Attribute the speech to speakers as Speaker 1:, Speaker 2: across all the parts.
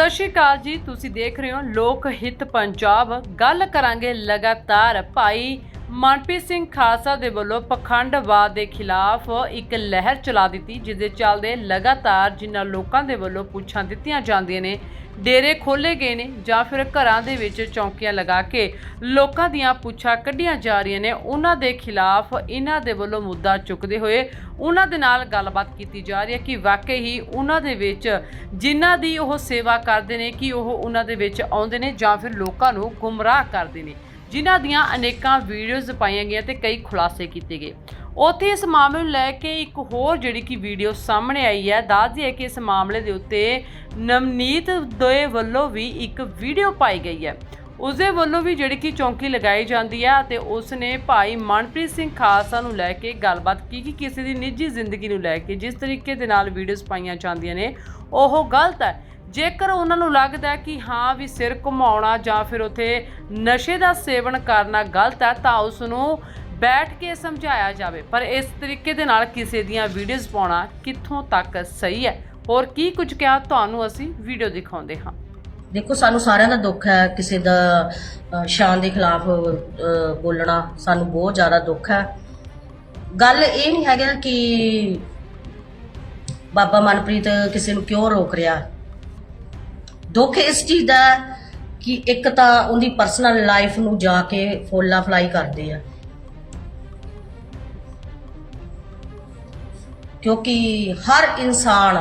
Speaker 1: ਸਤਿ ਸ਼੍ਰੀ ਅਕਾਲ ਜੀ, ਤੁਸੀਂ ਦੇਖ ਰਹੇ ਹੋ ਲੋਕ ਹਿੱਤ ਪੰਜਾਬ। ਗੱਲ ਕਰਾਂਗੇ ਲਗਾਤਾਰ ਭਾਈ ਮਨਪ੍ਰੀਤ ਸਿੰਘ ਖਾਲਸਾ ਦੇ ਵੱਲੋਂ ਪਖੰਡਵਾਦ ਦੇ ਖਿਲਾਫ ਇੱਕ ਲਹਿਰ ਚਲਾ ਦਿੱਤੀ, ਜਿਸ ਦੇ ਚੱਲਦੇ ਲਗਾਤਾਰ ਜਿਨ੍ਹਾਂ ਲੋਕਾਂ ਦੇ ਵੱਲੋਂ ਪੁੱਛਾਂ ਦਿੱਤੀਆਂ ਜਾਂਦੀਆਂ ਨੇ। ਡੇਰੇ ਖੋਲੇ ਗਏ ਨੇ ਜਾਂ ਫਿਰ ਘਰਾਂ ਦੇ ਵਿੱਚ ਚੌਂਕੀਆਂ ਲਗਾ ਕੇ ਲੋਕਾਂ ਦੀਆਂ ਪੁੱਛਾਂ ਕੱਢੀਆਂ ਜਾ ਰਹੀਆਂ ਨੇ। ਉਹਨਾਂ ਦੇ ਖਿਲਾਫ ਇਹਨਾਂ ਦੇ ਵੱਲੋਂ ਮੁੱਦਾ ਚੁੱਕਦੇ ਹੋਏ ਉਹਨਾਂ ਦੇ ਨਾਲ ਗੱਲਬਾਤ ਕੀਤੀ ਜਾ ਰਹੀ ਹੈ ਕਿ ਵਾਕਈ ਹੀ ਉਹਨਾਂ ਦੇ ਵਿੱਚ ਜਿਨ੍ਹਾਂ ਦੀ ਉਹ ਸੇਵਾ ਕਰਦੇ ਨੇ ਕਿ ਉਹ ਉਹਨਾਂ ਦੇ ਵਿੱਚ ਆਉਂਦੇ ਨੇ ਜਾਂ ਫਿਰ ਲੋਕਾਂ ਨੂੰ ਗੁੰਮਰਾਹ ਕਰਦੇ ਨੇ। ਜਿਨ੍ਹਾਂ ਦੀਆਂ ਅਨੇਕਾਂ ਵੀਡੀਓਜ਼ ਪਾਈਆਂ ਗਈਆਂ ਤੇ ਕਈ ਖੁਲਾਸੇ ਕੀਤੇ ਗਏ। ਉੱਥੇ ਇਸ ਮਾਮਲੇ ਨੂੰ ਲੈ ਕੇ ਇੱਕ ਹੋਰ ਜਿਹੜੀ ਕਿ ਵੀਡੀਓ ਸਾਹਮਣੇ ਆਈ ਹੈ ਦੱਸਦੀ ਹੈ ਕਿ ਇਸ ਮਾਮਲੇ ਦੇ ਉੱਤੇ ਨਵਨੀਤ ਦੇ ਵੱਲੋਂ ਵੀ ਇੱਕ ਵੀਡੀਓ ਪਾਈ ਗਈ ਹੈ। ਉਸ ਦੇ ਵੱਲੋਂ ਵੀ ਜਿਹੜੀ ਕਿ ਚੌਂਕੀ ਲਗਾਈ ਜਾਂਦੀ ਹੈ ਅਤੇ ਉਸ ਨੇ ਭਾਈ ਮਨਪ੍ਰੀਤ ਸਿੰਘ ਖਾਲਸਾ ਨੂੰ ਲੈ ਕੇ ਗੱਲਬਾਤ ਕੀ ਕਿ ਕਿਸੇ ਦੀ ਨਿੱਜੀ ਜ਼ਿੰਦਗੀ ਨੂੰ ਲੈ ਕੇ, ਜਿਸ ਤਰੀਕੇ ਦੇ ਨਾਲ ਵੀਡੀਓਜ਼ ਪਾਈਆਂ ਜਾਂਦੀਆਂ ਨੇ, ਉਹ ਗਲਤ ਹੈ। ਜੇਕਰ ਉਹਨਾਂ ਨੂੰ ਲੱਗਦਾ ਕਿ ਹਾਂ ਵੀ ਸਿਰ ਘੁਮਾਉਣਾ ਜਾਂ ਫਿਰ ਉਥੇ ਨਸ਼ੇ ਦਾ ਸੇਵਨ ਕਰਨਾ ਗਲਤ ਹੈ, ਤਾਂ ਉਸ ਨੂੰ ਬੈਠ ਕੇ ਸਮਝਾਇਆ ਜਾਵੇ। ਪਰ ਇਸ ਤਰੀਕੇ ਦੇ ਨਾਲ ਕਿਸੇ ਦੀਆਂ ਵੀਡੀਓਜ਼ ਪਾਉਣਾ ਕਿੱਥੋਂ ਤੱਕ ਸਹੀ ਹੈ? ਹੋਰ ਕੀ ਕੁਝ ਕਿਹਾ ਤੁਹਾਨੂੰ ਅਸੀਂ ਵੀਡੀਓ ਦਿਖਾਉਂਦੇ ਹਾਂ।
Speaker 2: ਦੇਖੋ, ਸਾਨੂੰ ਸਾਰਿਆਂ ਦਾ ਦੁੱਖ ਹੈ ਕਿਸੇ ਦਾ ਸ਼ਾਨ ਦੇ ਖਿਲਾਫ ਬੋਲਣਾ ਸਾਨੂੰ ਬਹੁਤ ਜ਼ਿਆਦਾ ਦੁੱਖ ਹੈ। ਗੱਲ ਇਹ ਨਹੀਂ ਹੈਗਾ ਕਿ ਬਾਬਾ ਮਨਪ੍ਰੀਤ ਕਿਸੇ ਨੂੰ ਕਿਉਂ ਰੋਕ ਰਿਹਾ ਦੁੱਖ ਇਸ ਚੀਜ਼ ਦਾ ਕਿ ਇੱਕ ਤਾਂ ਉਹਦੀ ਪਰਸਨਲ ਲਾਈਫ ਨੂੰ ਜਾ ਕੇ ਫੋਲਾ ਫਲਾਈ ਕਰਦੇ ਆ। ਕਿਉਂਕਿ ਹਰ ਇਨਸਾਨ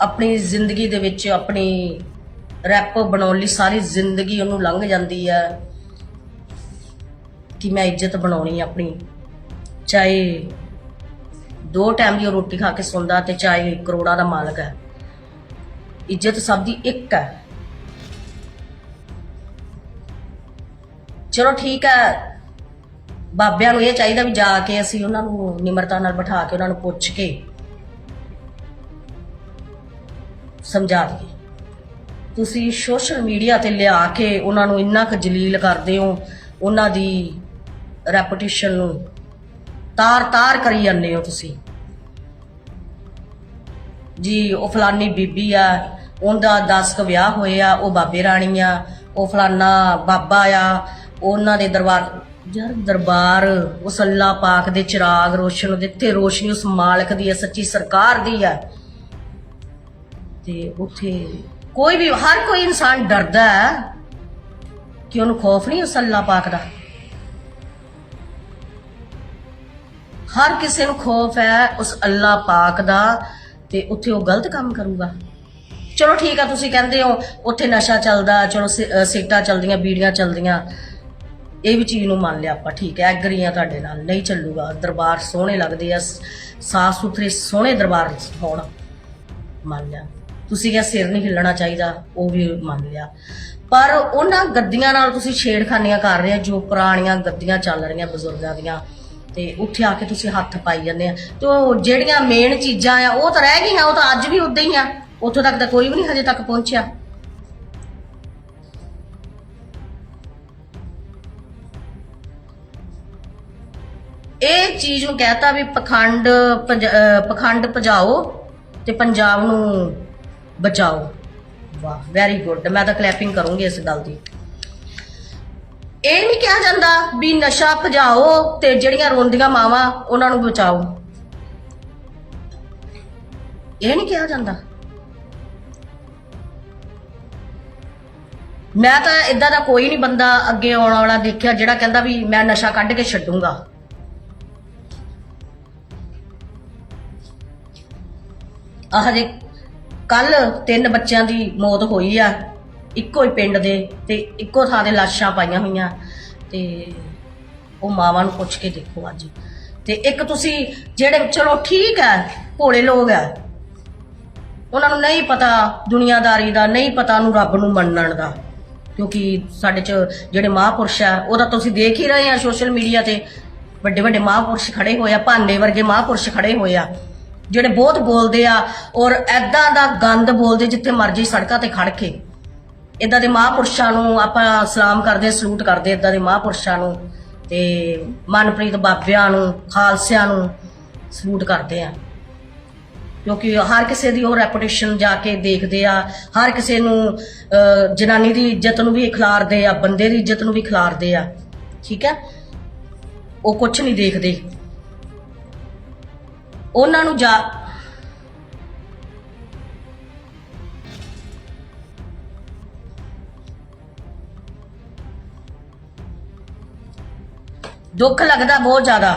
Speaker 2: ਆਪਣੀ ਜ਼ਿੰਦਗੀ ਦੇ ਵਿੱਚ ਆਪਣੀ ਰੈਪ ਬਣਾਉਣ ਲਈ ਸਾਰੀ ਜ਼ਿੰਦਗੀ ਉਹਨੂੰ ਲੰਘ ਜਾਂਦੀ ਹੈ ਕਿ ਮੈਂ ਇੱਜ਼ਤ ਬਣਾਉਣੀ ਆਪਣੀ। ਚਾਹੇ ਦੋ ਟਾਈਮ ਦੀ ਉਹ ਰੋਟੀ ਖਾ ਕੇ ਸੌਂਦਾ ਤੇ ਚਾਹੇ ਕਰੋੜਾਂ ਦਾ ਮਾਲਕ ਹੈ। ਇੱਜ਼ਤ ਸਭ ਦੀ ਇੱਕ ਹੈ। ਚਲੋ ਠੀਕ ਹੈ ਬਾਬਿਆਂ ਨੂੰ ਇਹ ਚਾਹੀਦਾ ਵੀ ਜਾ ਕੇ ਅਸੀਂ ਉਹਨਾਂ ਨੂੰ ਨਿਮਰਤਾ ਨਾਲ ਬਿਠਾ ਕੇ ਉਹਨਾਂ ਨੂੰ ਪੁੱਛ ਕੇ ਸਮਝਾ ਦਈਏ ਤੁਸੀਂ ਸੋਸ਼ਲ ਮੀਡੀਆ ਤੇ ਲਿਆ ਕੇ ਉਹਨਾਂ ਨੂੰ ਇੰਨਾ ਕੁ ਜਲੀਲ ਕਰਦੇ ਹੋ, ਉਹਨਾਂ ਦੀ ਰੈਪੂਟੇਸ਼ਨ ਨੂੰ ਤਾਰ-ਤਾਰ ਕਰੀ ਜਾਂਦੇ ਹੋ ਤੁਸੀਂ। ਜੀ, ਉਹ ਫਲਾਨੀ ਬੀਬੀ ਆ, ਉਹਦਾ 10 ਕ ਵਿਆਹ ਹੋਏ ਆ, ਉਹ ਬਾਬੇ ਰਾਣੀ ਆ, ਉਹ ਫਲਾਨਾ ਬਾਬਾ ਆ, ਉਹਨਾਂ ਦੇ ਦਰਬਾਰ ਯਾਰ ਦਰਬਾਰ ਉਸ ਅੱਲਾ ਪਾਕ ਦੇ ਚਿਰਾਗ ਰੋਸ਼ਨ ਦਿੱਤੇ ਰੋਸ਼ਨੀ ਉਸ ਮਾਲਕ ਦੀ ਹੈ, ਸੱਚੀ ਸਰਕਾਰ ਦੀ ਹੈ। ਤੇ ਉੱਥੇ ਕੋਈ ਵੀ, ਹਰ ਕੋਈ ਇਨਸਾਨ ਡਰਦਾ ਹੈ ਕਿ ਉਹਨੂੰ ਖੌਫ ਨਹੀਂ ਉਸ ਅੱਲਾ ਪਾਕ ਦਾ। ਹਰ ਕਿਸੇ ਨੂੰ ਖੌਫ ਹੈ ਉਸ ਅੱਲਾ ਪਾਕ ਦਾ ਤੇ ਉੱਥੇ ਉਹ ਗਲਤ ਕੰਮ ਕਰੂਗਾ। ਚਲੋ ਠੀਕ ਆ, ਤੁਸੀਂ ਕਹਿੰਦੇ ਹੋ, ਉੱਥੇ ਨਸ਼ਾ ਚੱਲਦਾ, ਚਲੋ ਸਿ- ਅਹ ਸਿਗਰਟਾਂ ਚੱਲਦੀਆਂ, ਬੀੜੀਆਂ ਚੱਲਦੀਆਂ। ਇਹ ਵੀ ਚੀਜ਼ ਨੂੰ ਮੰਨ ਲਿਆ ਆਪਾਂ, ਠੀਕ ਹੈ ਐਗਰੀ ਆ ਤੁਹਾਡੇ ਨਾਲ, ਨਹੀਂ ਚੱਲੂਗਾ, ਦਰਬਾਰ ਸੋਹਣੇ ਲੱਗਦੇ ਆ, ਸਾਫ਼ ਸੁਥਰੇ ਸੋਹਣੇ ਦਰਬਾਰ ਹੋਣ, ਮੰਨ ਲਿਆ। ਤੁਸੀਂ ਕਿਹਾ ਸਿਰ ਨਹੀਂ ਹਿੱਲਣਾ ਚਾਹੀਦਾ, ਉਹ ਵੀ ਮੰਨ ਲਿਆ। ਪਰ ਉਹਨਾਂ ਗੱਦੀਆਂ ਨਾਲ ਤੁਸੀਂ ਛੇੜਖਾਨੀਆਂ ਕਰ ਰਹੇ ਆ, ਜੋ ਪੁਰਾਣੀਆਂ ਗੱਦੀਆਂ ਚੱਲ ਰਹੀਆਂ ਬਜ਼ੁਰਗਾਂ ਦੀਆਂ, ਤੇ ਉੱਥੇ ਆ ਕੇ ਤੁਸੀਂ ਹੱਥ ਪਾਈ ਜਾਂਦੇ ਆ। ਤੇ ਉਹ ਜਿਹੜੀਆਂ ਮੇਨ ਚੀਜ਼ਾਂ ਆ, ਉਹ ਤਾਂ ਰਹਿ ਗਈਆਂ, ਉਹ ਤਾਂ ਅੱਜ ਵੀ ਉਦਾਂ ਹੀ ਆ, ਉੱਥੋਂ ਤੱਕ ਤਾਂ ਕੋਈ ਵੀ ਨਹੀਂ ਹਜੇ ਤੱਕ ਪਹੁੰਚਿਆ। ਇਹ ਚੀਜ਼ ਨੂੰ ਕਹਤਾ ਵੀ ਪਖੰਡ ਪੰਜ- ਅਹ ਪਖੰਡ ਭਜਾਓ ਤੇ ਪੰਜਾਬ ਨੂੰ ਬਚਾਓ। ਵਾਹ ਵੈਰੀ ਗੁੱਡ ਮੈਂ ਤਾਂ ਕਲੈਪਿੰਗ ਕਰੂੰਗੀ ਇਸ ਗੱਲ ਦੀ। ਇਹ ਨਹੀਂ ਕਿਹਾ ਜਾਂਦਾ ਵੀ ਨਸ਼ਾ ਭਜਾਓ ਤੇ ਜਿਹੜੀਆਂ ਰੋਂਦੀਆਂ ਮਾਵਾਂ ਉਹਨਾਂ ਨੂੰ ਬਚਾਓ। ਇਹ ਨਹੀਂ ਕਿਹਾ ਜਾਂਦਾ। ਮੈਂ ਤਾਂ ਇਦਾਂ ਦਾ ਕੋਈ ਨਹੀਂ ਬੰਦਾ ਅੱਗੇ ਆਉਣ ਵਾਲਾ ਦੇਖਿਆ ਜਿਹੜਾ ਕਹਿੰਦਾ ਵੀ ਮੈਂ ਨਸ਼ਾ ਕੱਢ ਕੇ ਛੱਡੂੰਗਾ। ਆਹ ਜੇ ਕੱਲ ਤਿੰਨ ਬੱਚਿਆਂ ਦੀ ਮੌਤ ਹੋਈ ਆ, ਇੱਕੋ ਹੀ ਪਿੰਡ ਦੇ ਤੇ ਇੱਕੋ ਥਾਂ ਤੇ ਲਾਸ਼ਾਂ ਪਾਈਆਂ ਹੋਈਆਂ ਤੇ ਉਹ ਮਾਵਾਂ ਨੂੰ ਪੁੱਛ ਕੇ ਦੇਖੋ ਅੱਜ। ਤੇ ਇੱਕ ਤੁਸੀਂ ਜਿਹੜੇ ਚਲੋ ਠੀਕ ਹੈ ਭੋਲੇ ਲੋਕ ਆ, ਉਹਨਾਂ ਨੂੰ ਨਹੀਂ ਪਤਾ ਦੁਨੀਆਦਾਰੀ ਦਾ, ਨਹੀਂ ਪਤਾ ਨੂੰ ਰੱਬ ਨੂੰ ਮੰਨਣ ਦਾ, ਕਿਉਂਕਿ ਸਾਡੇ ਚ ਜਿਹੜੇ ਮਹਾਪੁਰਸ਼ ਆ, ਉਹ ਤਾਂ ਤੁਸੀਂ ਦੇਖ ਹੀ ਰਹੇ ਆ ਸੋਸ਼ਲ ਮੀਡੀਆ ਤੇ। ਵੱਡੇ ਵੱਡੇ ਮਹਾਪੁਰਸ਼ ਖੜੇ ਹੋਏ ਆ, ਭਾਂਡੇ ਵਰਗੇ ਮਹਾਪੁਰਸ਼ ਖੜੇ ਹੋਏ ਆ। ਜਿਹੜੇ ਬਹੁਤ ਬੋਲਦੇ ਆ ਔਰ ਐਦਾਂ ਦਾ ਗੰਦ ਬੋਲਦੇ ਜਿੱਥੇ ਮਰਜ਼ੀ ਸੜਕਾਂ ਤੇ ਖੜ ਕੇ। ਇਦਾਂ ਦੇ ਮਹਾਪੁਰਸ਼ਾਂ ਨੂੰ ਆਪਾਂ ਸਲਾਮ ਕਰਦੇ ਸਲੂਟ ਕਰਦੇ ਇਦਾਂ ਦੇ ਮਹਾਪੁਰਸ਼ਾਂ ਨੂੰ ਤੇ ਮਨਪ੍ਰੀਤ ਬਾਬਿਆਂ ਨੂੰ, ਖਾਲਸਿਆਂ ਨੂੰ ਸਲੂਟ ਕਰਦੇ ਆ ਕਿਉਂਕਿ ਹਰ ਕਿਸੇ ਦੀ ਉਹ ਰੈਪੂਟੇਸ਼ਨ ਜਾ ਕੇ ਦੇਖਦੇ ਆ, ਹਰ ਕਿਸੇ ਨੂੰ ਜਨਾਨੀ ਦੀ ਇੱਜ਼ਤ ਨੂੰ ਵੀ ਖਿਲਾਰਦੇ ਆ, ਬੰਦੇ ਦੀ ਇੱਜ਼ਤ ਨੂੰ ਵੀ ਖਿਲਾਰਦੇ ਆ। ਠੀਕ ਹੈ? ਉਹ ਕੁਝ ਨਹੀਂ ਦੇਖਦੇ। ਉਹਨਾਂ ਨੂੰ ਜਾ ਦੁੱਖ ਲੱਗਦਾ ਬਹੁਤ ਜ਼ਿਆਦਾ।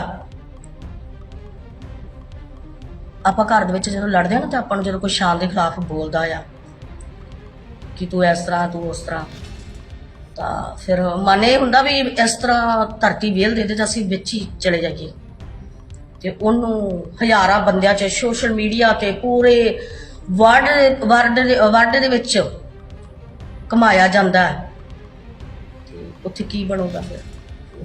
Speaker 2: ਆਪਾਂ ਘਰ ਦੇ ਵਿੱਚ ਜਦੋਂ ਲੜਦੇ ਹਾਂ ਨਾ ਤਾਂ ਆਪਾਂ ਨੂੰ ਜਦੋਂ ਕੋਈ ਸ਼ਾਨ ਦੇ ਖਿਲਾਫ ਬੋਲਦਾ ਆ ਕਿ ਤੂੰ ਇਸ ਤਰ੍ਹਾਂ, ਤੂੰ ਉਸ ਤਰ੍ਹਾਂ, ਤਾਂ ਫਿਰ ਮਨ ਇਹ ਹੁੰਦਾ ਵੀ ਇਸ ਤਰ੍ਹਾਂ ਧਰਤੀ ਵੇਲ ਦੇ ਦੇ ਤਾਂ ਅਸੀਂ ਵਿੱਚ ਹੀ ਚਲੇ ਜਾਈਏ। ਤੇ ਉਹਨੂੰ ਹਜ਼ਾਰਾਂ ਬੰਦਿਆਂ 'ਚ ਸੋਸ਼ਲ ਮੀਡੀਆ ਤੇ ਪੂਰੇ ਵਰਲਡ ਵਰਲਡ ਦੇ ਵਰਲਡ ਦੇ ਵਿੱਚ ਕਮਾਇਆ ਜਾਂਦਾ ਹੈ। ਤੇ ਉੱਥੇ ਕੀ ਬਣੂਗਾ ਫਿਰ?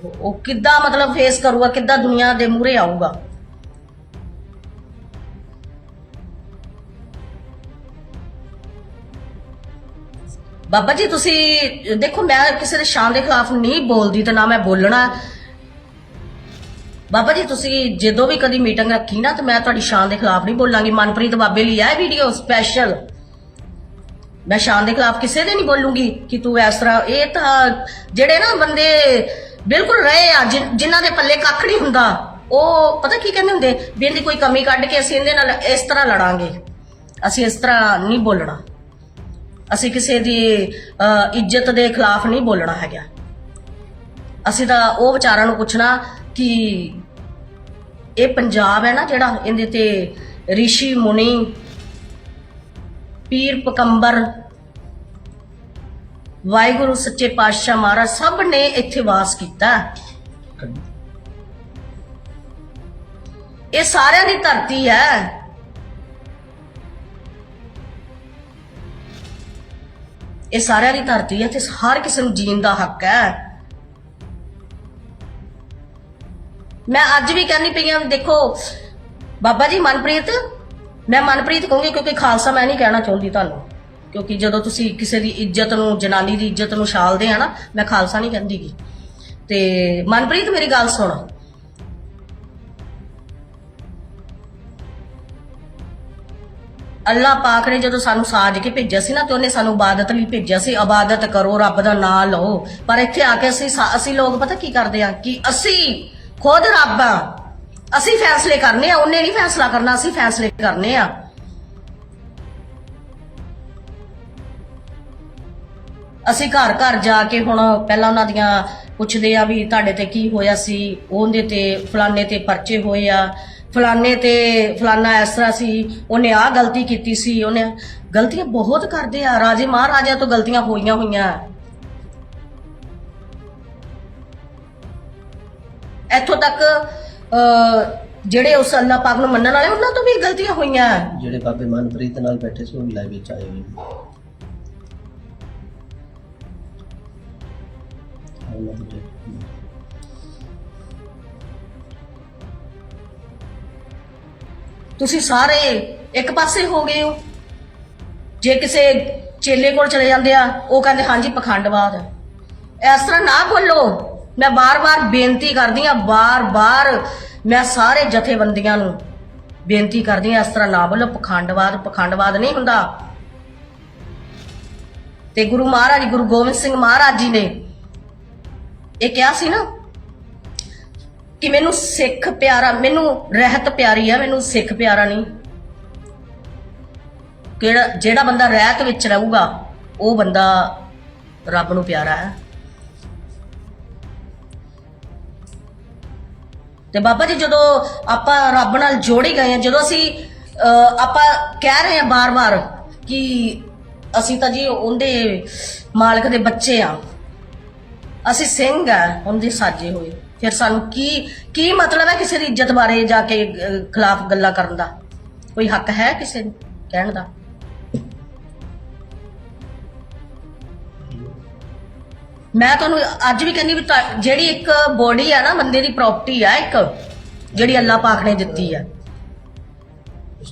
Speaker 2: ਉਹ- ਉਹ ਕਿੱਦਾਂ ਮਤਲਬ ਫੇਸ ਕਰੂਗਾ, ਕਿੱਦਾਂ ਦੁਨੀਆ ਦੇ ਮੂਹਰੇ ਆਊਗਾ? ਬਾਬਾ ਜੀ, ਤੁਸੀਂ ਦੇਖੋ, ਮੈਂ ਕਿਸੇ ਦੇ ਸ਼ਾਨ ਦੇ ਖਿਲਾਫ ਨਹੀਂ ਬੋਲਦੀ ਤੇ ਨਾ ਮੈਂ ਬੋਲਣਾ। ਬਾਬਾ ਜੀ, ਤੁਸੀਂ ਜਦੋਂ ਵੀ ਕਦੀ ਮੀਟਿੰਗ ਰੱਖੀ ਨਾ, ਤੇ ਮੈਂ ਤੁਹਾਡੀ ਸ਼ਾਨ ਦੇ ਖਿਲਾਫ ਨਹੀਂ ਬੋਲਾਂਗੀ। ਮਨਪ੍ਰੀਤ ਬਾਬੇ ਲਈ ਇਹ ਵੀਡੀਓ ਸਪੈਸ਼ਲ ਮੈਂ ਸ਼ਾਨ ਦੇ ਖਿਲਾਫ ਕਿਸੇ ਦੇ ਨਹੀਂ ਬੋਲੂੰਗੀ ਕਿ ਤੂੰ ਇਸ ਤਰ੍ਹਾਂ, ਇਹ ਤਾਂ ਜਿਹੜੇ ਨਾ ਬੰਦੇ ਬਿਲਕੁਲ ਰਹੇ ਆ, ਜਿਨ- ਜਿਨ੍ਹਾਂ ਦੇ ਪੱਲੇ ਕੱਖ ਨਹੀਂ ਹੁੰਦਾ, ਉਹ ਪਤਾ ਕੀ ਕਹਿੰਦੇ ਹੁੰਦੇ? ਵੀ ਇਹਦੀ ਕੋਈ ਕਮੀ ਕੱਢ ਕੇ ਅਸੀਂ ਇਹਦੇ ਨਾਲ ਇਸ ਤਰ੍ਹਾਂ ਲੜਾਂਗੇ। ਅਸੀਂ ਇਸ ਤਰ੍ਹਾਂ ਨਹੀਂ ਬੋਲਣਾ। ਅਸੀਂ ਕਿਸੇ ਦੀ ਇੱਜ਼ਤ ਦੇ ਖਿਲਾਫ ਨਹੀਂ ਬੋਲਣਾ ਹੈਗਾ। ਅਸੀਂ ਤਾਂ ਉਹ ਵਿਚਾਰਾਂ ਨੂੰ ਪੁੱਛਣਾ ਕਿ ਇਹ ਪੰਜਾਬ ਹੈ ਨਾ ਜਿਹੜਾ ਇਹਦੇ ਤੇ ਰਿਸ਼ੀ ਮੁਨੀ, ਪੀਰ ਪਕੰਬਰ, ਵਾਹਿਗੁਰੂ ਸੱਚੇ ਪਾਤਸ਼ਾਹ ਮਹਾਰਾਜ ਸਭ ਨੇ ਇੱਥੇ ਵਾਸ ਕੀਤਾ। ਇਹ ਸਾਰਿਆਂ ਦੀ ਧਰਤੀ ਹੈ। ਇਹ ਸਾਰਿਆਂ ਦੀ ਧਰਤੀ ਹੈ ਤੇ ਹਰ ਕਿਸੇ ਨੂੰ ਜੀਣ ਦਾ ਹੱਕ ਹੈ। ਮੈਂ ਅੱਜ ਵੀ ਕਹਿੰਦੀ ਪਈ ਹਾਂ ਦੇਖੋ, ਬਾਬਾ ਜੀ, ਮਨਪ੍ਰੀਤ, ਮੈਂ ਮਨਪ੍ਰੀਤ ਕਹੂੰਗੀ ਕਿਉਂਕਿ ਖਾਲਸਾ ਮੈਂ ਨਹੀਂ ਕਹਿਣਾ ਚਾਹੁੰਦੀ ਤੁਹਾਨੂੰ, ਕਿਉਂਕਿ ਜਦੋਂ ਤੁਸੀਂ ਕਿਸੇ ਦੀ ਇੱਜ਼ਤ ਨੂੰ, ਜਨਾਨੀ ਦੀ ਇੱਜ਼ਤ ਨੂੰ ਛਾਲਦੇ ਆ ਨਾ, ਮੈਂ ਖਾਲਸਾ ਨਹੀਂ ਕਹਿੰਦੀਗੀ ਤੇ ਮਨਪ੍ਰੀਤ, ਮੇਰੀ ਗੱਲ ਸੁਣ। ਅੱਲਾ ਪਾਕ ਨੇ ਜਦੋਂ ਸਾਨੂੰ ਸਾਜ ਕੇ ਭੇਜਿਆ ਸੀ ਨਾ, ਤੇ ਉਹਨੇ ਸਾਨੂੰ ਇਬਾਦਤ ਲਈ ਭੇਜਿਆ ਸੀ, ਇਬਾਦਤ ਕਰੋ, ਰੱਬ ਦਾ ਨਾਮ ਲਓ। ਪਰ ਇੱਥੇ ਆ ਕੇ ਅਸੀਂ ਅਸੀਂ ਲੋਕ ਪਤਾ ਕੀ ਕਰਦੇ ਆ, ਕਿ ਅਸੀਂ ਖੁਦ ਰੱਬ ਆ। ਅਸੀਂ ਫੈਸਲੇ ਕਰਨੇ ਆ, ਉਹਨੇ ਨਹੀਂ ਫੈਸਲਾ ਕਰਨਾ, ਅਸੀਂ ਫੈਸਲੇ ਕਰਨੇ ਆ। ਅਸੀਂ ਘਰ ਘਰ ਜਾ ਕੇ ਹੁਣ ਪਹਿਲਾਂ ਉਹਨਾਂ ਦੀਆਂ ਪੁੱਛਦੇ ਆ ਵੀ ਤੁਹਾਡੇ ਤੇ ਕੀ ਹੋਇਆ ਸੀ, ਉਹਦੇ ਤੇ, ਫਲਾਣੇ ਤੇ ਪਰਚੇ ਹੋਏ ਆ। ਫਲਾਣੇ ਤੇ, ਫਲਾਣਾ ਇਸ ਤਰ੍ਹਾਂ ਸੀ, ਉਹਨੇ ਆਹ ਗਲਤੀ ਕੀਤੀ ਸੀ, ਉਹਨੇ ਗਲਤੀਆਂ ਬਹੁਤ ਕਰਦੇ ਆ। ਰਾਜੇ ਮਹਾਰਾਜਾ ਤੋਂ ਗਲਤੀਆਂ ਹੋਈਆਂ ਹੋਈਆਂ। ਇੱਥੋਂ ਤੱਕ ਅਹ, ਜਿਹੜੇ ਉਸ ਅੱਲਾਹ ਪਾਕ ਨੂੰ ਮੰਨਣ ਵਾਲੇ ਉਹਨਾਂ ਤੋਂ ਵੀ ਗਲਤੀਆਂ ਹੋਈਆਂ।
Speaker 3: ਜਿਹੜੇ ਬਾਬੇ ਮਨਪ੍ਰੀਤ ਨਾਲ ਬੈਠੇ ਸੀ ਉਹ ਵੀ ਲਾਈਵ ਵਿੱਚ ਆਏ ਹੋਏ ਨੇ ਉਹਨਾਂ ਦੀ ਡੇਟ-
Speaker 2: ਤੁਸੀਂ ਸਾਰੇ ਇੱਕ ਪਾਸੇ ਹੋ ਗਏ ਹੋ। ਜੇ ਕਿਸੇ ਚੇਲੇ ਕੋਲ ਚਲੇ ਜਾਂਦੇ ਆ ਉਹ ਕਹਿੰਦੇ ਹਾਂਜੀ ਪਖੰਡਵਾਦ। ਹੈ ਇਸ ਤਰ੍ਹਾਂ ਨਾ ਬੋਲੋ। ਮੈਂ ਬਾਰ-ਬਾਰ ਬੇਨਤੀ ਕਰਦੀ ਆ ਬਾਰ-ਬਾਰ ਮੈਂ ਸਾਰੇ ਜਥੇਬੰਦੀਆਂ ਨੂੰ ਬੇਨਤੀ ਕਰਦੀ ਆ ਇਸ ਤਰ੍ਹਾਂ ਨਾ ਬੋਲੋ, ਪਖੰਡਵਾਦ ਪਖੰਡਵਾਦ ਨਹੀਂ ਹੁੰਦਾ। ਤੇ ਗੁਰੂ ਮਹਾਰਾਜ, ਗੁਰੂ ਗੋਬਿੰਦ ਸਿੰਘ ਮਹਾਰਾਜ ਜੀ ਨੇ ਇਹ ਕਿਹਾ ਸੀ ਨਾ ਕਿ ਮੈਨੂੰ ਸਿੱਖ ਪਿਆਰਾ, ਮੈਨੂੰ ਰਹਿਤ ਪਿਆਰੀ ਆ, ਮੈਨੂੰ ਸਿੱਖ ਪਿਆਰਾ ਨਹੀਂ। ਕਿਹੜਾ, ਜਿਹੜਾ ਬੰਦਾ ਰਹਿਤ ਵਿੱਚ ਰਹੂਗਾ, ਉਹ ਬੰਦਾ ਰੱਬ ਨੂੰ ਪਿਆਰਾ ਹੈ। ਤੇ ਬਾਬਾ ਜੀ, ਜਦੋਂ ਆਪਾਂ ਰੱਬ ਨਾਲ ਜੋੜੇ ਗਏ ਆ, ਜਦੋਂ ਅਸੀਂ ਆਪਾਂ ਕਹਿ ਰਹੇ ਆ ਬਾਰ-ਬਾਰ ਕਿ ਅਸੀਂ ਤਾਂ ਜੀ ਉਹਦੇ ਮਾਲਕ ਦੇ ਬੱਚੇ ਆ। ਅਸੀਂ ਸਿੰਘ ਆ, ਉਹਦੇ ਸਾਜੇ ਹੋਏ। ਫਿਰ ਸਾਨੂੰ ਕੀ ਕੀ ਮਤਲਬ ਹੈ ਕਿਸੇ ਦੀ ਇੱਜ਼ਤ ਬਾਰੇ ਜਾ ਕੇ ਖਿਲਾਫ ਗੱਲਾਂ ਕਰਨ ਦਾ? ਕੋਈ ਹੱਕ ਹੈ ਕਿਸੇ ਨੂੰ ਕਹਿਣ ਦਾ? ਮੈਂ ਤੁਹਾਨੂੰ ਅੱਜ ਵੀ ਕਹਿੰਦੀ ਵੀ ਜਿਹੜੀ ਇੱਕ ਬੋਡੀ ਆ ਨਾ ਬੰਦੇ ਦੀ ਪ੍ਰਾਪਰਟੀ ਆ ਇੱਕ, ਜਿਹੜੀ ਅੱਲਾਹ ਪਾਕ ਨੇ ਦਿੱਤੀ ਆ।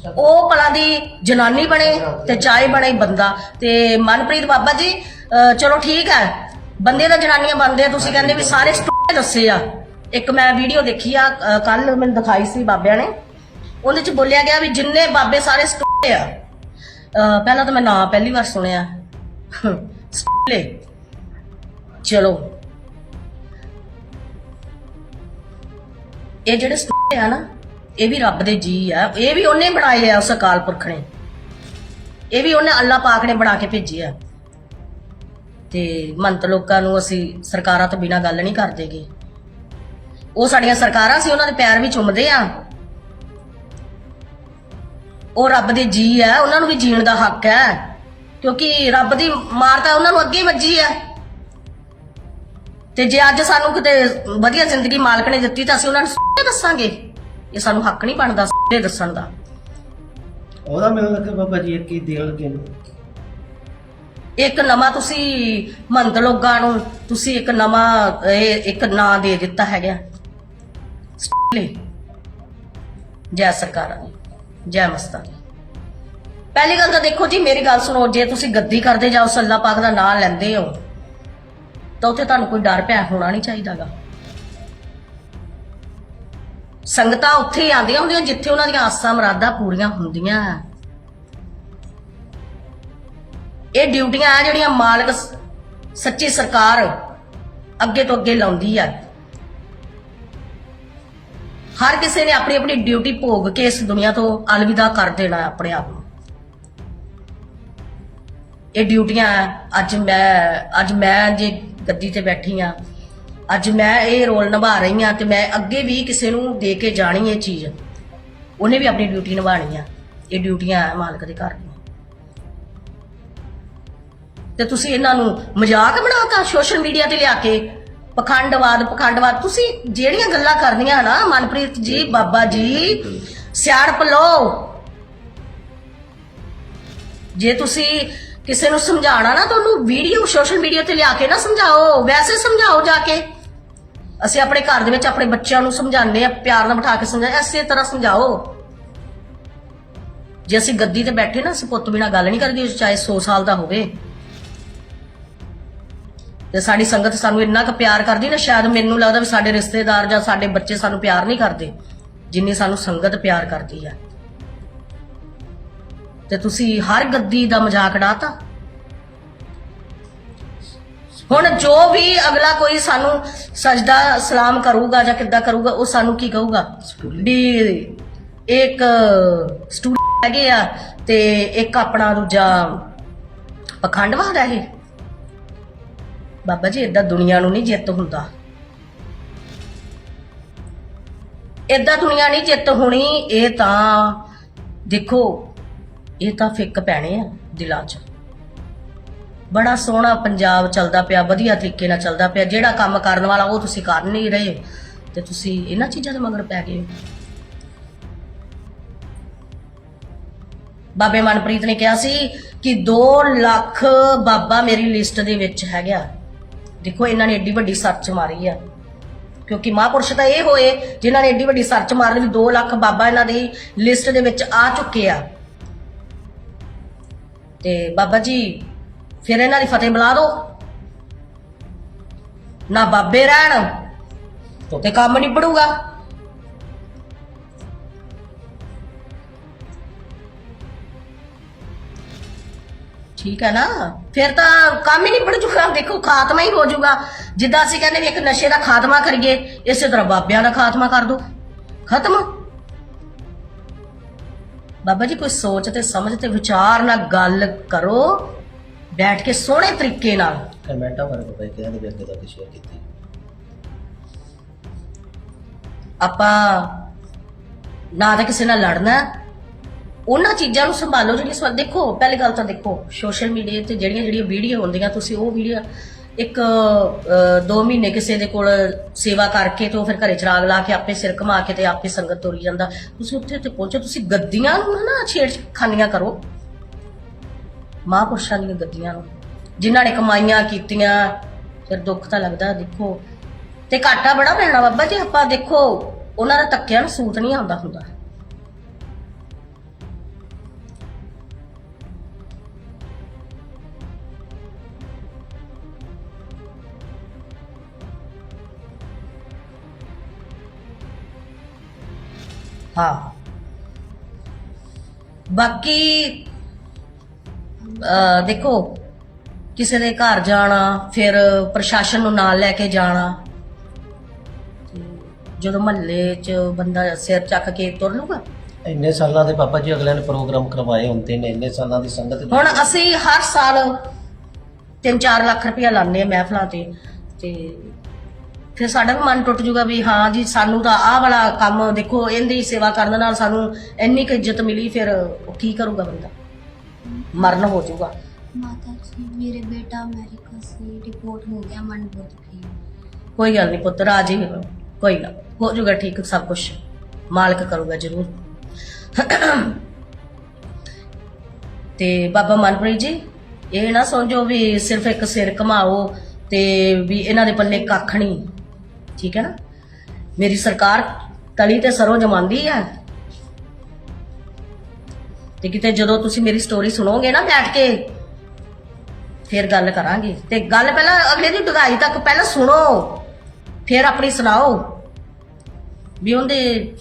Speaker 2: ਉਹ ਭਲਾ ਦੀ ਜਨਾਨੀ ਬਣੇ ਤੇ ਚਾਹੇ ਬਣੇ ਬੰਦਾ। ਤੇ ਮਨਪ੍ਰੀਤ ਬਾਬਾ ਜੀ ਚਲੋ ਠੀਕ ਹੈ। ਬੰਦੇ ਦਾ ਜਨਾਨੀਆਂ ਬਣਦੇ ਤੁਸੀਂ ਕਹਿੰਦੇ ਵੀ ਸਾਰੇ ਸਟੋਰੀ ਦੱਸੇ ਆ। ਇੱਕ ਮੈਂ ਵੀਡੀਓ ਦੇਖੀ ਆ ਕੱਲ ਮੈਨੂੰ ਦਿਖਾਈ ਸੀ ਬਾਬਿਆਂ ਨੇ। ਉਹਦੇ ਚ ਬੋਲਿਆ ਗਿਆ ਵੀ ਜਿੰਨੇ ਬਾਬੇ ਸਾਰੇ ਸਟੂਲੇ ਆ। ਪਹਿਲਾਂ ਤਾਂ ਮੈਂ ਨਾਂ ਪਹਿਲੀ ਵਾਰ ਸੁਣਿਆ। ਸਟੂਲੇ ਚਲੋ। ਇਹ ਜਿਹੜੇ ਸਟੂਲੇ ਆ ਨਾ, ਇਹ ਵੀ ਰੱਬ ਦੇ ਜੀ ਆ। ਇਹ ਵੀ ਉਹਨੇ ਬਣਾਏ ਆ ਉਸ ਅਕਾਲ ਪੁਰਖ ਨੇ। ਇਹ ਵੀ ਉਹਨੇ ਅੱਲਾਹ ਪਾਕ ਨੇ ਬਣਾ ਕੇ ਭੇਜੇ ਆ। ਤੇ ਮੰਤ ਲੋਕਾਂ ਨੂੰ ਅਸੀਂ ਸਰਕਾਰਾਂ ਤੋਂ ਬਿਨਾਂ ਗੱਲ ਨਹੀਂ ਕਰਦੇਗੇ ਉਹ ਸਾਡੀਆਂ ਸਰਕਾਰਾਂ ਸੀ, ਉਹਨਾਂ ਦੇ ਪੈਰ ਵੀ ਚੁੰਮਦੇ ਆ। ਉਹ ਰੱਬ ਦੇ ਜੀ ਆ, ਉਹਨਾਂ ਨੂੰ ਵੀ ਜੀਣ ਦਾ ਹੱਕ ਹੈ ਕਿਉਂਕਿ ਰੱਬ ਦੀ ਮਾਰ ਤਾਂ ਉਹਨਾਂ ਨੂੰ ਅੱਗੇ ਵੱਜੀ ਆ। ਤੇ ਜੇ ਅੱਜ ਸਾਨੂੰ ਕਿਤੇ ਵਧੀਆ ਜ਼ਿੰਦਗੀ ਮਾਲਕ ਨੇ ਦਿੱਤੀ ਤਾਂ ਅਸੀਂ ਉਹਨਾਂ ਨੂੰ ਸਿੱਧੇ ਦੱਸਾਂਗੇ। ਇਹ ਸਾਨੂੰ ਹੱਕ ਨਹੀਂ ਬਣਦਾ ਸਿੱਧੇ ਦੱਸਣ ਦਾ।
Speaker 3: ਉਹਦਾ ਮੈਨੂੰ ਲੱਗਾ ਬਾਬਾ ਜੀ ਇਹ ਕੀ ਦੇਣ ਲੱਗੇ ਨੇ?
Speaker 2: ਇੱਕ ਨਵਾਂ ਤੁਸੀਂ ਮੰਤ ਲੋਕਾਂ ਨੂੰ ਤੁਸੀਂ ਇੱਕ ਨਵਾਂ ਇਹ ਇੱਕ ਨਾਂ ਦੇ ਦਿੱਤਾ ਹੈਗਾ। ਜੈ ਸਰਕਾਰਾਂ ਦੀ ਜੈ ਮਸਤਾਂ ਪਹਿਲੀ ਗੱਲ ਤਾਂ ਦੇਖੋ ਜੀ ਮੇਰੀ ਗੱਲ ਸੁਣੋ ਜੇ ਤੁਸੀਂ ਗੱਦੀ ਕਰਦੇ ਜਾਓ ਸੱਲਾ ਪਾਕ ਦਾ ਨਾਂ ਲੈਂਦੇ ਹੋ ਤਾਂ ਉੱਥੇ ਤੁਹਾਨੂੰ ਕੋਈ ਡਰ ਪਿਆ ਹੋਣਾ ਨਹੀਂ ਚਾਹੀਦਾਗਾ। ਸੰਗਤਾਂ ਉੱਥੇ ਹੀ ਆਉਂਦੀਆਂ ਹੁੰਦੀਆਂ ਜਿੱਥੇ ਉਹਨਾਂ ਦੀਆਂ ਆਸਾਂ ਮੁਰਾਦਾਂ ਪੂਰੀਆਂ ਹੁੰਦੀਆਂ। ਇਹ ਡਿਊਟੀਆਂ ਆ ਜਿਹੜੀਆਂ ਮਾਲਕ ਸੱਚੀ ਸਰਕਾਰ ਅੱਗੇ ਤੋਂ ਅੱਗੇ ਲਾਉਂਦੀ ਆ। ਹਰ ਕਿਸੇ ਨੇ ਆਪਣੀ ਆਪਣੀ ਡਿਊਟੀ ਭੋਗ ਕੇ ਇਸ ਦੁਨੀਆ ਤੋਂ ਅਲਵਿਦਾ ਕਰ ਦੇਣਾ ਆਪਣੇ ਆਪ ਨੂੰ। ਇਹ ਡਿਊਟੀਆਂ। ਅੱਜ ਮੈਂ ਅੱਜ ਮੈਂ ਜੇ ਗੱਦੀ ਤੇ ਬੈਠੀ ਆ ਅੱਜ ਮੈਂ ਇਹ ਰੋਲ ਨਿਭਾ ਰਹੀ ਆ ਤੇ ਮੈਂ ਅੱਗੇ ਵੀ ਕਿਸੇ ਨੂੰ ਦੇ ਕੇ ਜਾਣੀ ਇਹ ਚੀਜ਼। ਉਹਨੇ ਵੀ ਆਪਣੀ ਡਿਊਟੀ ਨਿਭਾਣੀ ਆ ਇਹ ਡਿਊਟੀਆਂ ਆ ਮਾਲਕ ਦੇ ਘਰ ਦੀਆਂ। ਤੇ ਤੁਸੀਂ ਇਹਨਾਂ ਨੂੰ ਮਜ਼ਾਕ ਬਣਾਤਾ ਸੋਸ਼ਲ ਮੀਡੀਆ ਤੇ ਲਿਆ ਕੇ? ਪਖੰਡਵਾਦ ਪਖੰਡਵਾਦ। ਤੁਸੀਂ ਜਿਹੜੀਆਂ ਗੱਲਾਂ ਕਰਨੀਆਂ ਨਾ ਮਨਪ੍ਰੀਤ ਜੀ ਬਾਬਾ ਜੀ ਸਿਆਣਪ ਲਓ। ਜੇ ਤੁਸੀਂ ਕਿਸੇ ਨੂੰ ਸਮਝਾਣਾ ਨਾ, ਤੁਹਾਨੂੰ ਵੀਡੀਓ ਸੋਸ਼ਲ ਮੀਡੀਆ ਤੇ ਲਿਆ ਕੇ ਨਾ ਸਮਝਾਓ। ਵੈਸੇ ਸਮਝਾਓ ਜਾ ਕੇ। ਅਸੀਂ ਆਪਣੇ ਘਰ ਦੇ ਵਿੱਚ ਆਪਣੇ ਬੱਚਿਆਂ ਨੂੰ ਸਮਝਾਉਂਦੇ ਆ ਪਿਆਰ ਨਾਲ ਬਿਠਾ ਕੇ ਸਮਝਾਏ ਐਸੇ ਤਰ੍ਹਾਂ ਸਮਝਾਓ। ਜੇ ਅਸੀਂ ਗੱਦੀ ਤੇ ਬੈਠੇ ਨਾ, ਅਸੀਂ ਪੁੱਤ ਬਿਨਾ ਗੱਲ ਨਹੀਂ ਕਰਦੀ, ਚਾਹੇ 100 ਸਾਲ ਦਾ ਹੋਵੇ। ਤੇ ਸਾਡੀ ਸੰਗਤ ਸਾਨੂੰ ਇੰਨਾ ਕੁ ਪਿਆਰ ਕਰਦੀ ਨਾ, ਸ਼ਾਇਦ ਮੈਨੂੰ ਲੱਗਦਾ ਵੀ ਸਾਡੇ ਰਿਸ਼ਤੇਦਾਰ ਜਾਂ ਸਾਡੇ ਬੱਚੇ ਸਾਨੂੰ ਪਿਆਰ ਨਹੀਂ ਕਰਦੇ, ਜਿੰਨੀ ਸਾਨੂੰ ਸੰਗਤ ਪਿਆਰ ਕਰਦੀ ਆ। ਤੇ ਤੁਸੀਂ ਹਰ ਗੱਦੀ ਦਾ ਮਜ਼ਾਕ ਉਡਾਤਾ? ਹੁਣ ਜੋ ਵੀ ਅਗਲਾ ਕੋਈ ਸਾਨੂੰ ਸਜਦਾ ਸਲਾਮ ਕਰੂਗਾ ਜਾਂ ਕਿੱਦਾਂ ਕਰੂਗਾ ਉਹ ਸਾਨੂੰ ਕੀ ਕਹੂਗਾ? ਵੀ ਇੱਕ ਸਟੂਡੈਂਟ ਹੈਗੇ ਆ ਤੇ ਇੱਕ ਆਪਣਾ ਦੂਜਾ ਪਖੰਡਵਾਦ ਹੈ ਇਹ। ਬਾਬਾ ਜੀ ਇਦਾਂ ਦੁਨੀਆ ਨੂੰ ਨਹੀਂ ਜਿੱਤ ਹੁੰਦਾ। ਇਦਾਂ ਦੁਨੀਆ ਨਹੀਂ ਜਿੱਤ ਹੋਣੀ ਇਹ ਤਾਂ ਦੇਖੋ ਇਹ ਤਾਂ ਫਿੱਕ ਪੈਣੇ ਆ ਦਿਲਾਂ 'ਚ। ਬੜਾ ਸੋਹਣਾ ਪੰਜਾਬ ਚੱਲਦਾ ਪਿਆ, ਵਧੀਆ ਤਰੀਕੇ ਨਾਲ ਚੱਲਦਾ ਪਿਆ। ਜਿਹੜਾ ਕੰਮ ਕਰਨ ਵਾਲਾ ਉਹ ਤੁਸੀਂ ਕਰ ਨਹੀਂ ਰਹੇ, ਤੇ ਤੁਸੀਂ ਇਹਨਾਂ ਚੀਜ਼ਾਂ ਦੇ ਮਗਰ ਪੈ ਗਏ ਹੋ। ਬਾਬੇ ਮਨਪ੍ਰੀਤ ਨੇ ਕਿਹਾ ਸੀ ਕਿ 2 ਲੱਖ ਬਾਬਾ ਮੇਰੀ ਲਿਸਟ ਦੇ ਵਿੱਚ ਹੈਗਾ ਦੇਖੋ, ਇਹਨਾਂ ਨੇ ਏਡੀ ਵੱਡੀ ਸਰਚ ਮਾਰੀ ਆ। ਕਿਉਂਕਿ ਮਹਾਂਪੁਰਸ਼ ਤਾਂ ਇਹ ਹੋਏ, ਜਿਨ੍ਹਾਂ ਨੇ ਏਡੀ ਵੱਡੀ ਸਰਚ ਮਾਰੀ ਲਈ 2 ਲੱਖ ਬਾਬਾ ਇਹਨਾਂ ਦੀ ਲਿਸਟ ਦੇ ਵਿੱਚ ਆ ਚੁੱਕੇ ਆ। ਤੇ ਬਾਬਾ ਜੀ, ਫਿਰ ਇਹਨਾਂ ਦੀ ਫਤਿਹ ਬੁਲਾ ਦਿਓ। ਨਾ ਬਾਬੇ ਰਹਿਣ ਤੇ ਕੰਮ ਨਿਬੜੂਗਾ ਠੀਕ ਹੈ ਨਾ? ਫਿਰ ਤਾਂ ਕੰਮ ਹੀ ਨਿਬੜ ਜੂਗਾ ਦੇਖੋ, ਖਾਤਮਾ ਹੀ ਹੋ ਜੂਗਾ ਜਿੱਦਾਂ ਅਸੀਂ ਕਹਿੰਦੇ ਵੀ ਇੱਕ ਨਸ਼ੇ ਦਾ ਖਾਤਮਾ ਕਰੀਏ, ਇਸੇ ਤਰ੍ਹਾਂ ਬਾਬਿਆਂ ਦਾ ਖਾਤਮਾ ਕਰ ਦੋ ਖਤਮ। ਬਾਬਾ ਜੀ ਕੋਈ ਸੋਚ ਤੇ ਸਮਝ ਤੇ ਵਿਚਾਰ ਨਾਲ ਗੱਲ ਕਰੋ ਬੈਠ ਕੇ ਸੋਹਣੇ ਤਰੀਕੇ ਨਾਲ।
Speaker 3: ਕਮੈਂਟਾਂ ਬਾਰੇ ਪਤਾ ਹੀ ਕਿਹਨਾਂ ਦੇ ਵੀ ਅੱਗੇ ਤੱਕ ਸ਼ੇਅਰ ਕੀਤੀ।
Speaker 2: ਆਪਾਂ ਨਾ ਤਾਂ ਕਿਸੇ ਨਾਲ ਲੜਨਾ ਉਹਨਾਂ ਚੀਜ਼ਾਂ ਨੂੰ ਸੰਭਾਲੋ ਜਿਹੜੀਆਂ ਸਵਾ ਦੇਖੋ ਪਹਿਲੀ ਗੱਲ ਤਾਂ ਦੇਖੋ ਸੋਸ਼ਲ ਮੀਡੀਆ ਤੇ ਜਿਹੜੀਆਂ ਜਿਹੜੀਆਂ ਵੀਡੀਓ ਹੁੰਦੀਆਂ ਤੁਸੀਂ ਉਹ ਵੀਡੀਓ ਇੱਕ 2 ਮਹੀਨੇ ਕਿਸੇ ਦੇ ਕੋਲ ਸੇਵਾ ਕਰਕੇ ਤੇ ਉਹ ਫਿਰ ਘਰੇ ਚਰਾਗ ਲਾ ਕੇ ਆਪੇ ਸਿਰ ਘਮਾ ਕੇ ਤੇ ਆਪੇ ਸੰਗਤ ਤੋਰੀ ਜਾਂਦਾ। ਤੁਸੀਂ ਉੱਥੇ ਤੇ ਪਹੁੰਚੋ, ਤੁਸੀਂ ਗੱਦੀਆਂ ਨੂੰ ਨਾ ਛੇੜ ਖਾਨੀਆਂ ਕਰੋ। ਮਹਾਂਪੁਰਸ਼ਾਂ ਦੀਆਂ ਗੱਦੀਆਂ ਨੂੰ, ਜਿਨ੍ਹਾਂ ਨੇ ਕਮਾਈਆਂ ਕੀਤੀਆਂ, ਫਿਰ ਦੁੱਖ ਤਾਂ ਲੱਗਦਾ, ਦੇਖੋ। ਤੇ ਘਾਟਾ ਬੜਾ ਪੈਣਾ ਬਾਬਾ ਜੀ, ਆਪਾਂ ਦੇਖੋ, ਉਹਨਾਂ ਦਾ ਤੱਕਿਆ ਨੂੰ ਸੂਤ ਨਹੀਂ ਆਉਂਦਾ ਹੁੰਦਾ। ਹਾਂ ਬਾਕੀ ਅਹ ਦੇਖੋ ਕਿਸੇ ਦੇ ਘਰ ਜਾਣਾ ਫਿਰ ਪ੍ਰਸ਼ਾਸਨ ਨੂੰ ਨਾਲ ਲੈ ਕੇ ਜਾਣਾ ਤੇ ਜਦੋਂ ਮਹੱਲੇ 'ਚ ਬੰਦਾ ਸਿਰ ਚੱਕ ਕੇ ਤੁਰ ਲੂਗਾ
Speaker 3: ਇੰਨੇ ਸਾਲਾਂ ਦੇ ਪਾਪਾ ਜੀ ਅਗਲਿਆਂ ਨੇ ਪ੍ਰੋਗਰਾਮ ਕਰਵਾਏ ਹੁੰਦੇ ਨੇ ਇੰਨੇ ਸਾਲਾਂ ਦੀ ਸੰਗਤ ਦੀ।
Speaker 2: ਹੁਣ ਅਸੀਂ ਹਰ ਸਾਲ 3-4 ਲੱਖ ਰੁਪਇਆ ਲਾਉਂਦੇ ਆ ਮਹਿਫਲਾਂ ਤੇ ਤੇ ਫਿਰ ਸਾਡਾ ਵੀ ਮਨ ਟੁੱਟ ਜੂਗਾ ਵੀ ਹਾਂ ਜੀ ਸਾਨੂੰ ਤਾਂ ਆਹ ਵਾਲਾ ਕੰਮ ਦੇਖੋ ਇਹਦੀ ਸੇਵਾ ਕਰਨ ਨਾਲ ਸਾਨੂੰ ਇੰਨੀ ਕੁ ਇੱਜ਼ਤ ਮਿਲੀ ਫਿਰ ਉਹ ਕੀ ਕਰੂਗਾ ਬੰਦਾ ਮਰਨ ਹੋ ਜਾਊਗਾ
Speaker 4: माता जी मेरे बेटा अमेरिका से रिपोर्ट हो गया मनबोध की
Speaker 2: ਕੋਈ ਗੱਲ ਨਹੀਂ ਪੁੱਤ ਰਾਜੀ ਹੋ ਕੋਈ ਨਾ ਹੋ ਜਾਊਗਾ ਠੀਕ ਸਭ ਕੁਝ ਮਾਲਕ ਕਰੂਗਾ ਜ਼ਰੂਰ ਤੇ ਬਾਬਾ ਮਨਪ੍ਰੀਤ ਜੀ ਇਹ ਨਾ ਸਮਝੋ ਵੀ ਸਿਰਫ ਇੱਕ ਸਿਰ ਘਮਾਓ ਤੇ ਵੀ ਇਹਨਾਂ ਦੇ ਪੱਲੇ ਕੱਖ ਨਹੀਂ ਠੀਕ ਹੈ ਨਾ? ਮੇਰੀ ਸਰਕਾਰ ਤਲੀ ਤੇ ਸਰੋਂ ਜਮਾਂਦੀ ਹੈ। ਤੇ ਕਿਤੇ ਜਦੋਂ ਤੁਸੀਂ ਮੇਰੀ ਸਟੋਰੀ ਸੁਣੋਗੇ ਨਾ ਬੈਠ ਕੇ, ਫਿਰ ਗੱਲ ਕਰਾਂਗੇ। ਤੇ ਗੱਲ ਪਹਿਲਾਂ ਅਗਲੇ ਦੀ ਡੁਗਾਈ ਤੱਕ ਪਹਿਲਾਂ ਸੁਣੋ, ਫਿਰ ਆਪਣੀ ਸੁਣਾਓ। ਵੀ ਉਹਦੇ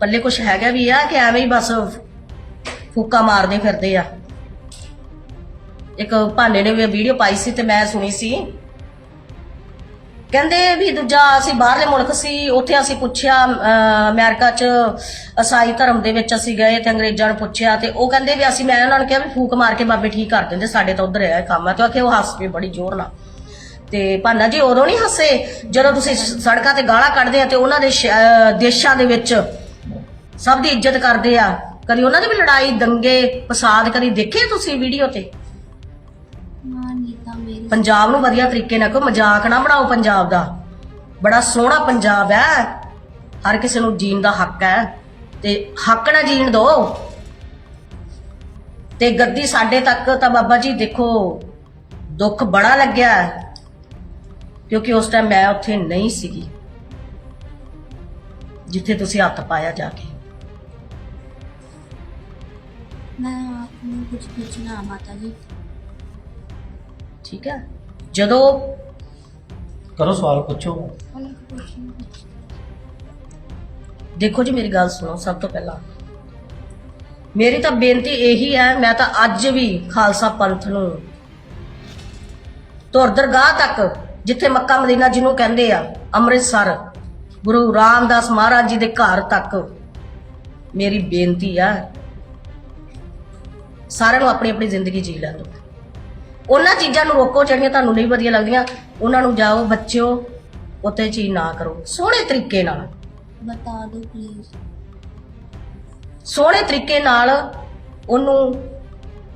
Speaker 2: ਪੱਲੇ ਕੁਝ ਹੈਗਾ ਵੀ ਆ ਕਿ ਐਵੇਂ ਹੀ ਬਸ ਫੂਕਾ ਮਾਰਦੇ ਫਿਰਦੇ ਆ। ਇੱਕ ਭਾਨੇ ਨੇ ਵੀਡੀਓ ਪਾਈ ਸੀ ਤੇ ਮੈਂ ਸੁਣੀ ਸੀ। ਕਹਿੰਦੇ ਵੀ ਦੂਜਾ ਅਸੀਂ ਬਾਹਰਲੇ ਮੁਲਕ ਸੀ, ਉੱਥੇ ਅਸੀਂ ਪੁੱਛਿਆ ਅਮਰੀਕਾ 'ਚ ਈਸਾਈ ਧਰਮ ਦੇ ਵਿੱਚ ਅਸੀਂ ਗਏ ਤੇ ਅੰਗਰੇਜ਼ਾਂ ਨੂੰ ਪੁੱਛਿਆ ਤੇ ਉਹ ਕਹਿੰਦੇ ਵੀ ਅਸੀਂ, ਮੈਂ ਉਹਨਾਂ ਨੂੰ ਕਿਹਾ ਵੀ ਫੂਕ ਮਾਰ ਕੇ ਬਾਬੇ ਠੀਕ ਕਰ ਦਿੰਦੇ, ਸਾਡੇ ਤਾਂ ਉਧਰ ਆਇਆ ਕੰਮ ਆ। ਤੇ ਆਖੇ, ਉਹ ਹੱਸ ਪਏ ਬੜੀ ਜ਼ੋਰ ਨਾਲ। ਤੇ ਭਾਨਾ ਜੀ ਉਦੋਂ ਨਹੀਂ ਹੱਸੇ? ਜਦੋਂ ਤੁਸੀਂ ਸੜਕਾਂ ਤੇ ਗਾਲਾਂ ਕੱਢਦੇ ਆ ਤੇ ਉਹਨਾਂ ਦੇ ਦੇਸ਼ਾਂ ਦੇ ਵਿੱਚ ਸਭ ਦੀ ਇੱਜ਼ਤ ਕਰਦੇ ਆ। ਕਦੀ ਉਹਨਾਂ ਦੀ ਵੀ ਲੜਾਈ, ਦੰਗੇ, ਫਸਾਦ ਕਦੀ ਦੇਖੇ ਤੁਸੀਂ ਵੀਡੀਓ ਤੇ? ਪੰਜਾਬ ਨੂੰ ਵਧੀਆ ਤਰੀਕੇ ਨਾਲ ਕੋ ਮਜ਼ਾਕ ਨਾ ਬਣਾਓ ਪੰਜਾਬ ਦਾ। ਬੜਾ ਸੋਹਣਾ ਪੰਜਾਬ ਹੈ। ਹਰ ਕਿਸੇ ਨੂੰ ਜੀਣ ਦਾ ਹੱਕ ਹੈ। ਤੇ ਹੱਕ ਨਾ ਜੀਣ ਦੋ। ਤੇ ਗੱਦੀ ਸਾਡੇ ਤੱਕ ਤਾਂ ਬਾਬਾ ਜੀ ਦੇਖੋ, ਦੁੱਖ ਬੜਾ ਲੱਗਿਆ ਕਿਉਂਕਿ ਉਸ ਟਾਈਮ ਮੈਂ ਉੱਥੇ ਨਹੀਂ ਸੀਗੀ। ਜਿੱਥੇ ਤੁਸੀਂ ਹੱਥ ਪਾਇਆ ਜਾ ਕੇ।
Speaker 4: ਮੈਂ ਆਪ ਨੂੰ ਕੁਝ ਪੁੱਛਣਾ ਮਾਤਾ ਜੀ।
Speaker 2: ਠੀਕ ਹੈ? ਜਦੋਂ
Speaker 3: ਕਰੋ ਸਵਾਲ ਪੁੱਛੋ।
Speaker 2: ਦੇਖੋ ਜੀ ਮੇਰੀ ਗੱਲ ਸੁਣੋ ਸਭ ਤੋਂ ਪਹਿਲਾਂ। ਮੇਰੀ ਤਾਂ ਬੇਨਤੀ ਇਹੀ ਹੈ ਮੈਂ ਤਾਂ ਅੱਜ ਵੀ ਖਾਲਸਾ ਪੰਥ ਨੂੰ ਤੁਰਦਰਗਾਹ ਤੱਕ ਜਿੱਥੇ ਮੱਕਾ ਮਦੀਨਾ ਜਿਹਨੂੰ ਕਹਿੰਦੇ ਆ ਅੰਮ੍ਰਿਤਸਰ ਗੁਰੂ ਰਾਮਦਾਸ ਮਹਾਰਾਜ ਜੀ ਦੇ ਘਰ ਤੱਕ ਮੇਰੀ ਬੇਨਤੀ ਆ ਸਾਰਿਆਂ ਨੂੰ ਆਪਣੀ ਆਪਣੀ ਜ਼ਿੰਦਗੀ ਜੀ ਲੈਣ ਦਿਓ। ਉਹਨਾਂ ਚੀਜ਼ਾਂ ਨੂੰ ਰੋਕੋ ਜਿਹੜੀਆਂ ਤੁਹਾਨੂੰ ਨਹੀਂ ਵਧੀਆ ਲੱਗਦੀਆਂ ਉਹਨਾਂ ਨੂੰ ਜਾਓ ਬੱਚਿਓ ਉੱਤੇ ਚੀਜ਼ ਨਾ ਕਰੋ। ਸੋਹਣੇ ਤਰੀਕੇ ਨਾਲ।
Speaker 4: ਬਤਾ ਦਿਓ ਪਲੀਜ਼
Speaker 2: ਸੋਹਣੇ ਤਰੀਕੇ ਨਾਲ ਉਹਨੂੰ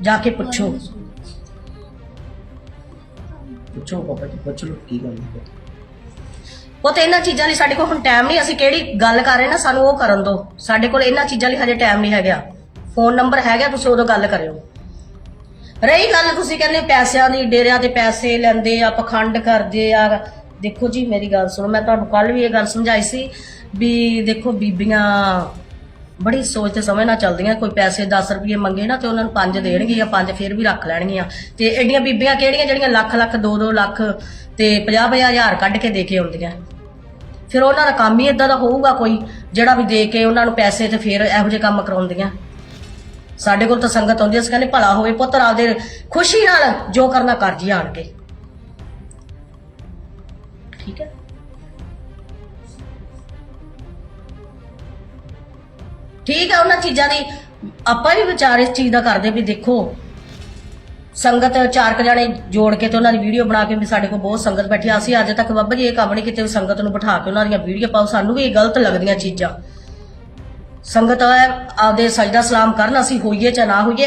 Speaker 2: ਜਾ ਕੇ ਪੁੱਛੋ।
Speaker 3: ਪੁੱਛੋ ਪਾਪਾ ਜੀ ਪੁੱਛ ਲਓ ਕੀ ਗੱਲ ਹੈ।
Speaker 2: ਉਹ ਤੇ ਇਹਨਾਂ ਚੀਜ਼ਾਂ ਲਈ ਸਾਡੇ ਕੋਲ ਹੁਣ ਟਾਈਮ ਨਹੀਂ। ਅਸੀਂ ਕਿਹੜੀ ਗੱਲ ਕਰ ਰਹੇ ਨਾ ਸਾਨੂੰ ਉਹ ਕਰਨ ਦਿਓ। ਸਾਡੇ ਕੋਲ ਇਹਨਾਂ ਚੀਜ਼ਾਂ ਲਈ ਹਜੇ ਟਾਈਮ ਨਹੀਂ ਹੈਗਾ। ਫੋਨ ਨੰਬਰ ਹੈਗਾ ਤੁਸੀਂ ਉਦੋਂ ਗੱਲ ਕਰਿਓ। ਰਹੀ ਗੱਲ ਤੁਸੀਂ ਕਹਿੰਦੇ ਪੈਸਿਆਂ ਦੀ, ਡੇਰਿਆਂ ਤੇ ਪੈਸੇ ਲੈਂਦੇ ਆ, ਪਖੰਡ ਕਰਦੇ ਆ। ਦੇਖੋ ਜੀ, ਮੇਰੀ ਗੱਲ ਸੁਣੋ, ਮੈਂ ਤੁਹਾਨੂੰ ਕੱਲ ਵੀ ਇਹ ਗੱਲ ਸਮਝਾਈ ਸੀ ਵੀ ਦੇਖੋ ਬੀਬੀਆਂ ਬੜੀ ਸੋਚ ਤੇ ਸਮਝ ਨਾਲ ਚੱਲਦੀਆਂ, ਕੋਈ ਪੈਸੇ 10 ਰੁਪਏ ਮੰਗੇ ਨਾ ਤੇ ਉਹਨਾਂ ਨੂੰ 5 ਦੇਣਗੀਆਂ 5 ਫਿਰ ਵੀ ਰੱਖ ਲੈਣਗੀਆਂ। ਤੇ ਐਡੀਆਂ ਬੀਬੀਆਂ ਕਿਹੜੀਆਂ ਜਿਹੜੀਆਂ ਲੱਖ ਲੱਖ 2-2 ਲੱਖ ਤੇ 50 ਹਜ਼ਾਰ ਕੱਢ ਕੇ ਦੇ ਕੇ ਆਉਂਦੀਆਂ? ਫਿਰ ਉਹਨਾਂ ਦਾ ਕੰਮ ਹੀ ਇਦਾਂ ਦਾ ਹੋਊਗਾ ਕੋਈ, ਜਿਹੜਾ ਵੀ ਦੇ ਕੇ ਉਹਨਾਂ ਨੂੰ ਪੈਸੇ ਤੇ ਫਿਰ ਇਹੋ ਜਿਹੇ ਕੰਮ ਕਰਾਉਂਦੀਆਂ? ਸਾਡੇ ਕੋਲ ਤਾਂ ਸੰਗਤ ਆਉਂਦੀ ਅਸੀਂ ਕਹਿੰਦੇ ਭਲਾ ਹੋਵੇ ਪੁੱਤਰ ਆਪਦੇ ਖੁਸ਼ੀ ਨਾਲ ਜੋ ਕਰਨਾ ਕਰ ਜੀ ਆਣ ਕੇ। ਠੀਕ ਹੈ? ਠੀਕ ਹੈ, ਉਹਨਾਂ ਚੀਜ਼ਾਂ ਦੀ ਆਪਾਂ ਵੀ ਵਿਚਾਰ ਇਸ ਚੀਜ਼ ਦਾ ਕਰਦੇ ਵੀ ਦੇਖੋ। ਸੰਗਤ ਚਾਰ ਕੁ ਜਣੇ ਜੋੜ ਕੇ ਤੇ ਉਹਨਾਂ ਦੀ ਵੀਡੀਓ ਬਣਾ ਕੇ ਵੀ ਸਾਡੇ ਕੋਲ ਬਹੁਤ ਸੰਗਤ ਬੈਠੀ ਆ। ਅਸੀਂ ਅੱਜ ਤੱਕ ਬਾਬਾ ਜੀ ਇਹ ਕੰਮ ਨਹੀਂ ਕੀਤੇ ਸੰਗਤ ਨੂੰ ਬਿਠਾ ਕੇ ਉਹਨਾਂ ਦੀਆਂ ਵੀਡੀਓ ਪਾਓ, ਸਾਨੂੰ ਵੀ ਇਹ ਗਲਤ ਲੱਗਦੀਆਂ ਚੀਜ਼ਾਂ। ਸੰਗਤ ਆਪਦੇ ਸਜਦਾ ਸਲਾਮ ਕਰਨ ਅਸੀਂ ਹੋਈਏ ਜਾਂ ਨਾ ਹੋਈਏ।